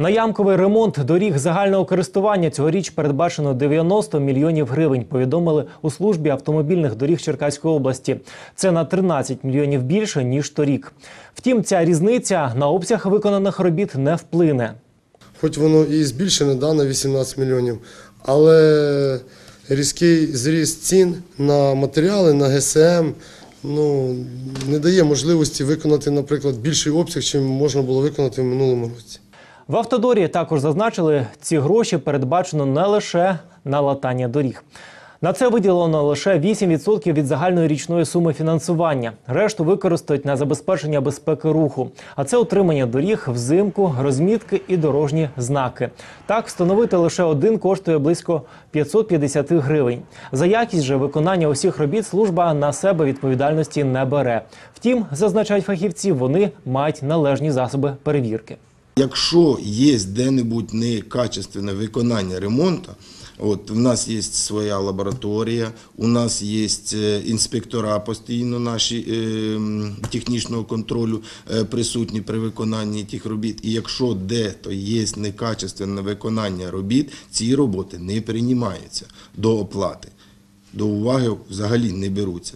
На ямковий ремонт доріг загального користування цьогоріч передбачено 90 мільйонів гривень. Повідомили у службі автомобільних доріг Черкаської області. Це на 13 мільйонів більше ніж торік. Втім, ця різниця на обсяг виконаних робіт не вплине. Хоч воно і збільшене да, на 18 мільйонів, але різкий зріст цін на матеріали, на ГСМ ну, не дає можливості виконати, наприклад, більший обсяг, чим можна було виконати в минулому році. В автодорі також зазначили, ці гроші передбачено не лише на латання доріг. На це виділено лише 8% від загальної річної суми фінансування. Решту використають на забезпечення безпеки руху. А це утримання доріг взимку, розмітки і дорожні знаки. Так, встановити лише один коштує близько 550 гривень. За якість же виконання усіх робіт служба на себе відповідальності не бере. Втім, зазначають фахівці, вони мають належні засоби перевірки. Якщо є де-небудь некачественне виконання ремонту, от в нас є своя лабораторія, у нас є е, інспектора постійно наші е, технічного контролю е, присутні при виконанні тих робіт. І якщо де-то є некачественне виконання робіт, ці роботи не приймаються до оплати. До уваги взагалі не беруться.